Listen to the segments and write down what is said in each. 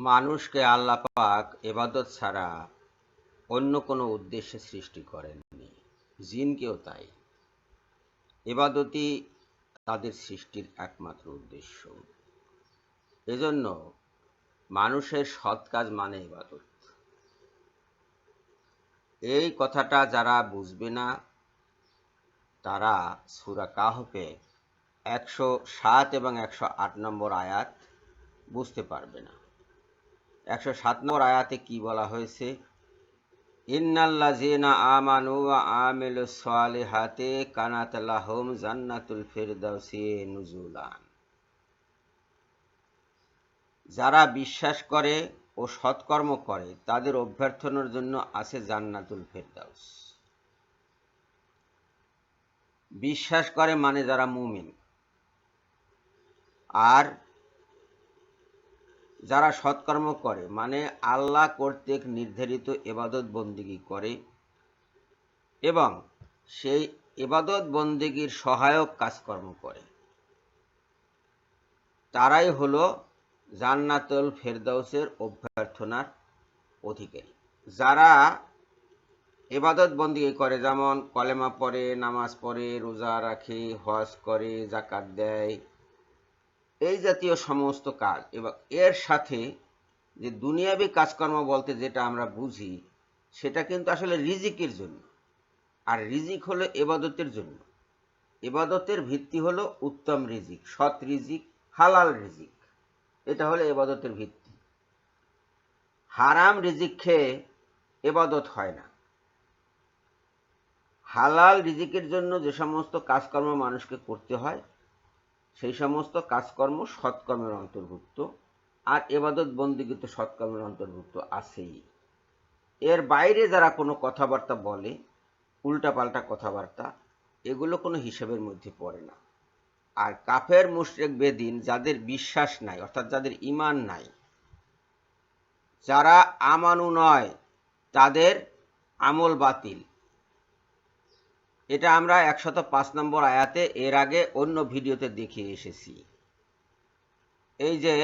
মানুষকে আল্লাহ পাক এবাদত ছাড়া অন্য কোনো উদ্দেশ্যে সৃষ্টি করেননি। জিনকেও তাই। এবাদতই তাদের সৃষ্টির একমাত্র উদ্দেশ্য। এজন্য মানুষের সৎ কাজ মানে ইবাদত এই কথাটা যারা বুঝবে না, তারা সুরা কাহফে একশো সাত এবং একশো আট নম্বর আয়াত বুঝতে পারবে না। একশো সাত নম্বর আয়াতে কি বলা হয়েছে? আমানু জান্নাতুল নুজুলান। যারা বিশ্বাস করে ও সৎকর্ম করে, তাদের অভ্যর্থনার জন্য আছে জান্নাতুল ফেরদাউস। বিশ্বাস করে মানে যারা মুমিন। আর যারা সৎকর্ম করে মানে আল্লাহ কর্তৃক নির্ধারিত এবাদত বন্দিগি করে এবং সেই এবাদত বন্দিগির সহায়ক কাজকর্ম করে। তারাই হলো জান্নাতুল ফেরদাউসের অভ্যর্থনার অধিকারী। যারা এবাদত বন্দি করে, যেমন কলেমা পড়ে, নামাজ পড়ে, রোজা রাখে, হজ করে জাকাত দেয় এই জাতীয় সমস্ত কাজ, এবং এর সাথে যে দুনিয়াবি কাজকর্ম বলতে যেটা আমরা বুঝি, সেটা কিন্তু আসলে রিজিকের জন্য। আর রিজিক হলো এবাদতের জন্য। এবাদতের ভিত্তি হলো উত্তম রিজিক, সৎ রিজিক, হালাল রিজিক। এটা হলো এবাদতের ভিত্তি। হারাম রিজিক খেয়ে এবাদত হয় না। হালাল রিজিকের জন্য যে সমস্ত কাজকর্ম মানুষকে করতে হয় সেই সমস্ত কাজকর্ম সৎকর্মের অন্তর্ভুক্ত, আর এবাদত বন্দিগিত সৎকর্মের অন্তর্ভুক্ত আছেই। এর বাইরে যারা কোনো কথাবার্তা বলে, উল্টাপাল্টা কথাবার্তা, এগুলো কোনো হিসাবের মধ্যে পড়ে না। আর কাফের, মুশরেক, বেদিন যাদের বিশ্বাস নাই, অর্থাৎ যাদের ইমান নাই, যারা আমানু নয়, তাদের আমল বাতিল। এটা আমরা একশত পাঁচ নম্বর আয়াতে এর আগে অন্য ভিডিওতে দেখিয়ে এসেছি। এই যে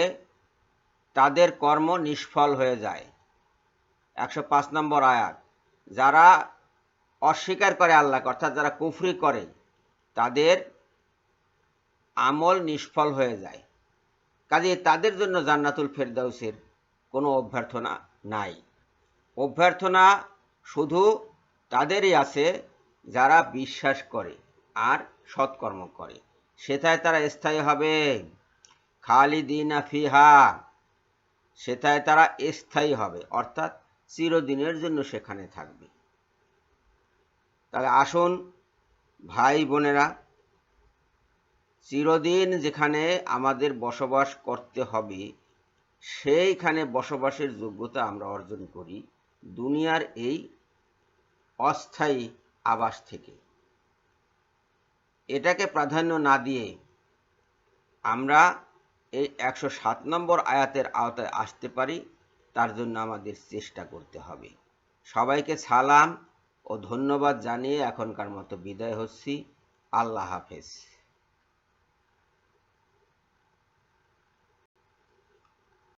তাদের কর্ম নিষ্ফল হয়ে যায়। একশো পাঁচ নম্বর আয়াত, যারা অস্বীকার করে আল্লাহকে, অর্থাৎ যারা কুফরি করে, তাদের আমল নিষ্ফল হয়ে যায়। কাজে তাদের জন্য জান্নাতুল ফেরদাউসের কোনো অভ্যর্থনা নাই। অভ্যর্থনা শুধু তাদেরই আছে যারা বিশ্বাস করে আর সৎকর্ম করে। সেথায় তারা স্থায়ী হবে। খালিদিনা ফিহা, সেথায় তারা স্থায়ী হবে, অর্থাৎ চিরদিনের জন্য সেখানে থাকবে। তাহলে আসুন, ভাই বোনেরা, চিরদিন যেখানে আমাদের বসবাস করতে হবে, সেইখানে বসবাসের যোগ্যতা আমরা অর্জন করি। দুনিয়ার এই অস্থায়ী আবাস থেকে। এটাকে প্রাধান্য না দিয়ে আমরা এই একশো সাত নম্বর আয়াতের আওতায় আসতে পারি, তার জন্য আমাদের চেষ্টা করতে হবে। সবাইকে সালাম ও ধন্যবাদ জানিয়ে এখনকার মতো বিদায় হচ্ছি। আল্লাহ হাফেজ।